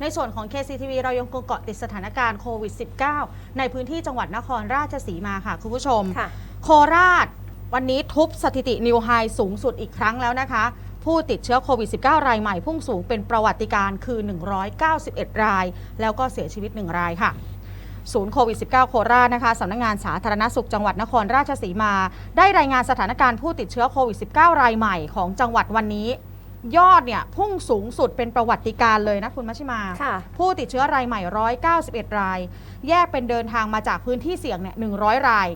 ในส่วนของ KCTV เรายังคงเกาะติดสถานการณ์โควิด -19 ในพื้นที่จังหวัดนครราชสีมาค่ะ คุณผู้ชมค่ะโคราชวันนี้ทุบสถิตินิวไฮสูงสุดอีกครั้งแล้วนะคะ ผู้ติดเชื้อโควิด -19 รายใหม่พุ่งสูงเป็นประวัติการณ์คือ 191 ราย แล้วก็เสียชีวิต 1 รายค่ะศูนย์โควิด -19 โคราชนะคะสำนักงานสาธารณสุขจังหวัดนครราชสีมา ได้รายงานสถานการณ์ผู้ติดเชื้อโควิด -19 รายใหม่ของจังหวัดวันนี้ ยอดเนี่ยพุ่งสูงสุดเป็นประวัติการณ์เลยนะคุณมัชชิมาค่ะผู้ติดเชื้อรายใหม่ 191 ราย แยกเป็นเดินทางมาจากพื้นที่เสี่ยงเนี่ย100 ราย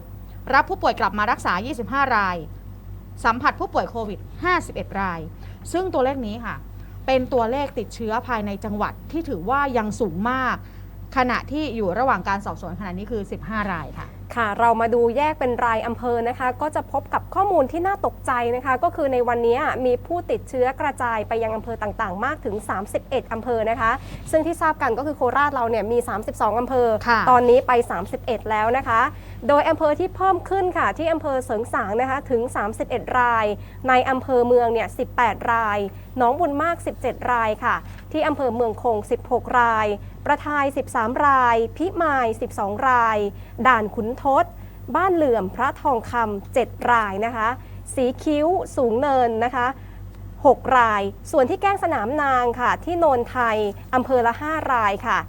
รับผู้ป่วยกลับมารักษา 25 ราย สัมผัสผู้ป่วยโควิด 51 ราย ซึ่งตัวเลขนี้ค่ะ เป็นตัวเลขติดเชื้อภายในจังหวัดที่ถือว่ายังสูงมาก ขณะที่อยู่ระหว่างการสอบสวนขณะนี้คือ 15 รายค่ะค่ะเรามาดูแยกเป็นรายอำเภอนะคะ ก็จะพบกับข้อมูลที่น่าตกใจนะคะ ก็คือในวันนี้มีผู้ติดเชื้อกระจายไปยังอำเภอต่างๆ มากถึง 31 อำเภอนะคะ ซึ่งที่ทราบกันก็คือโคราชเราเนี่ยมี 32 อำเภอค่ะตอนนี้ไป 31 แล้วนะคะ โดยอำเภอที่เพิ่มขึ้นค่ะ ที่อำเภอเสริงสางนะคะถึง 31 ราย ในอำเภอเมืองเนี่ย 18 รายหนองบุญมาก 17 รายค่ะ ที่อำเภอเมืองคง 16 ราย ประทาย 13 ราย พิมาย 12 ราย ด่านขุนทดบ้านเหลื่อมพระทองคำ7รายนะคะ สีคิ้วสูงเนินนะคะ6 ราย ส่วนที่แก้งสนามนางค่ะ ที่โนนไทยอำเภอละ 5 รายค่ะ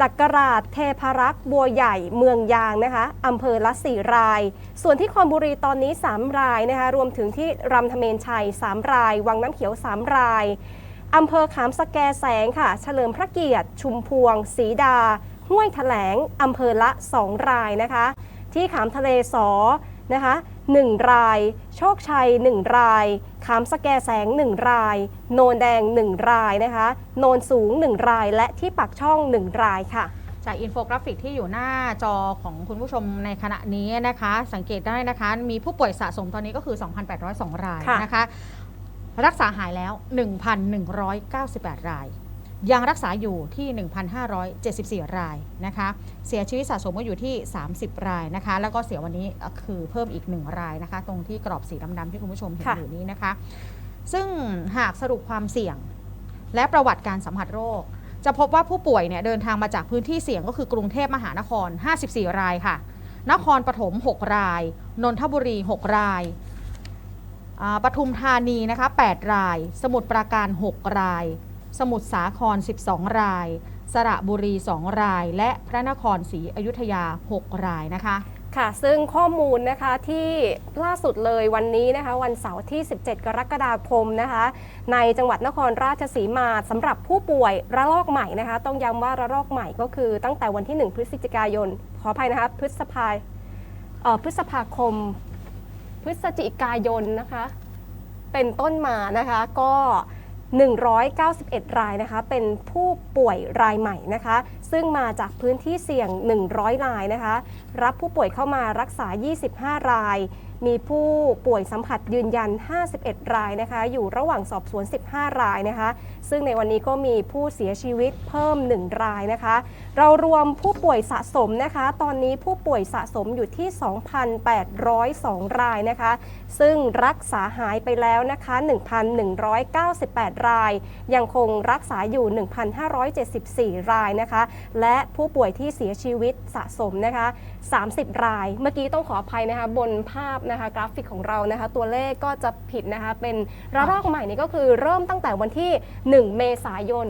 จักรราชเทพรักษ์บัวใหญ่เมืองยางนะคะอำเภอละ 4 ราย ส่วนที่คอนบุรีตอนนี้ 3 รายนะคะ รวมถึงที่รำธเมนชัย 3 ราย วังน้ำเขียว 3 ราย อำเภอขามสแกแสงค่ะ เฉลิมพระเกียรติ ชุมพวงศรีดา ห้วยแถลงอำเภอละ 2 รายนะคะ ที่ขามทะเลสอนะคะ1ราย โชคชัย 1 ราย ขามสแกแสง 1 ราย โนนแดง 1 รายนะคะ โนนสูง 1 ราย และที่ปักช่อง 1 รายค่ะ จากอินโฟกราฟิกที่อยู่หน้าจอของคุณผู้ชมในขณะนี้นะคะ สังเกตได้นะคะ มีผู้ป่วยสะสมตอนนี้ก็คือ 2,802 รายค่ะนะคะ รักษาหายแล้ว 1,198 ราย ยังรักษาอยู่ที่ 1,574 รายนะคะ เสียชีวิตสะสมก็อยู่ที่ 30 รายนะคะ แล้วก็เสียวันนี้คือเพิ่มอีก 1 รายนะคะ ตรงที่กรอบสีดำๆที่คุณผู้ชมเห็นค่ะอยู่นี้นะคะ ซึ่งหากสรุปความเสี่ยง และประวัติการสัมผัสโรค จะพบว่าผู้ป่วยเนี่ยเดินทางมาจากพื้นที่เสี่ยงก็คือกรุงเทพมหานคร 54 รายค่ะ นครปฐม 6 ราย นนทบุรี 6 รายอ่า ปทุมธานีนะคะ8ราย สมุทรปราการ 6 ราย สมุทรสาคร 12 ราย สระบุรี 2 ราย และพระนครศรีอยุธยา 6 รายนะคะค่ะ ซึ่งข้อมูลนะคะที่ล่าสุดเลยวันนี้นะคะวันเสาร์ที่ 17 กรกฎาคมนะคะ ในจังหวัดนครราชสีมาสำหรับผู้ป่วยระลอกใหม่นะคะ ต้องย้ำว่าระลอกใหม่ก็คือตั้งแต่วันที่ 1 พฤศจิกายน ขออภัยนะคะพฤษภาพฤษภาคม พฤศจิกายนนะคะ เป็นต้นมานะคะก็ 191 รายนะคะ เป็นผู้ป่วยรายใหม่นะคะ ซึ่งมาจากพื้นที่เสี่ยง 100 รายนะคะ รับผู้ป่วยเข้ามารักษา 25 ราย มีผู้ป่วยสัมผัสยืนยัน 51 รายนะคะ อยู่ระหว่างสอบสวน 15 รายนะคะ ซึ่งในวันนี้ก็มีผู้เสียชีวิตเพิ่ม 1 รายนะคะ เรารวมผู้ป่วยสะสมนะคะ ตอนนี้ผู้ป่วยสะสมอยู่ที่ 2,802 รายนะคะ ซึ่งรักษาหายไปแล้วนะคะ 1,198 ราย ยังคงรักษาอยู่ 1,574 รายนะคะ และผู้ป่วยที่เสียชีวิตสะสมนะคะ 30 ราย เมื่อกี้ต้องขออภัยนะคะบนภาพนะคะกราฟิกของเรานะคะ ตัวเลขก็จะผิดนะคะ เป็นระลอกใหม่นี้ก็คือเริ่มตั้งแต่วันที่ 1 เมษายน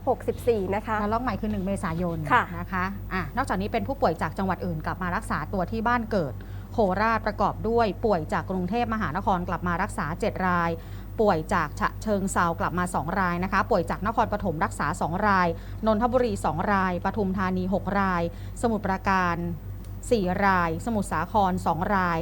2564 นะคะระลอกใหม่คือ 1 เมษายนค่ะนะคะอะนอกจากนี้เป็นผู้ป่วยจากจังหวัดอื่นกลับมารักษาตัวที่บ้านเกิด โคราชประกอบด้วยป่วยจากกรุงเทพมหานครกลับมารักษา 7 รายป่วยจากฉะเชิงเซากลับมา 2 รายนะคะ ป่วยจากนครปฐมรักษา 2 ราย นนทบุรี 2 ราย ปทุมธานี 6 ราย สมุทรปราการ 4 ราย สมุทรสาคร 2 ราย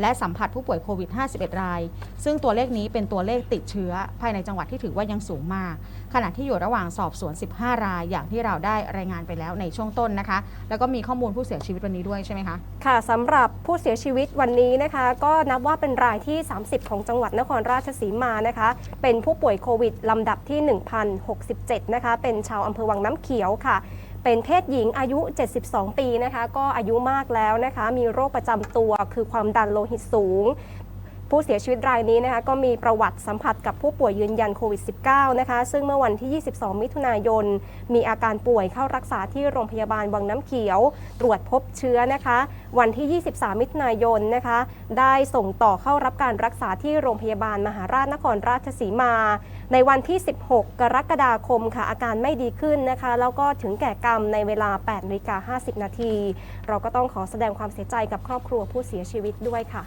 และสัมผัสผู้ป่วยโควิด 51 ราย ซึ่งตัวเลขนี้เป็นตัวเลขติดเชื้อภายในจังหวัดที่ถือว่ายังสูงมาก ขณะที่อยู่ระหว่างสอบสวน 15 ราย อย่างที่เราได้รายงานไปแล้วในช่วงต้นนะคะ แล้วก็มีข้อมูลผู้เสียชีวิตวันนี้ด้วยใช่ไหมคะ ค่ะสำหรับผู้เสียชีวิตวันนี้นะคะ ก็นับว่าเป็นรายที่ 30 ของจังหวัดนครราชสีมานะคะ เป็นผู้ป่วยโควิดลำดับที่ 1,067 นะคะ เป็นชาวอำเภอวังน้ำเขียวค่ะ เป็นเพศหญิงอายุ 72 ปีนะคะ ก็อายุมากแล้วนะคะ มีโรคประจำตัวคือความดันโลหิตสูง ผู้เสียชีวิตรายนี้นะคะก็มีประวัติสัมผัสกับผู้ป่วยยืนยันโควิด -19 นะคะซึ่งเมื่อวันที่ 22 มิถุนายน มีอาการป่วยเข้ารักษาที่โรงพยาบาลวังน้ำเขียว ตรวจพบเชื้อนะคะ วันที่ 23 มิถุนายนนะคะ ได้ส่งต่อเข้ารับการรักษาที่โรงพยาบาลมหาราชนครราชสีมา ในวันที่ 16 กรกฎาคมค่ะอาการไม่ดีขึ้นนะคะ แล้วก็ถึงแก่กรรมในเวลา8นาฬิกา50 นาที เราก็ต้องขอแสดงความเสียใจกับครอบครัวผู้เสียชีวิตด้วยค่ะ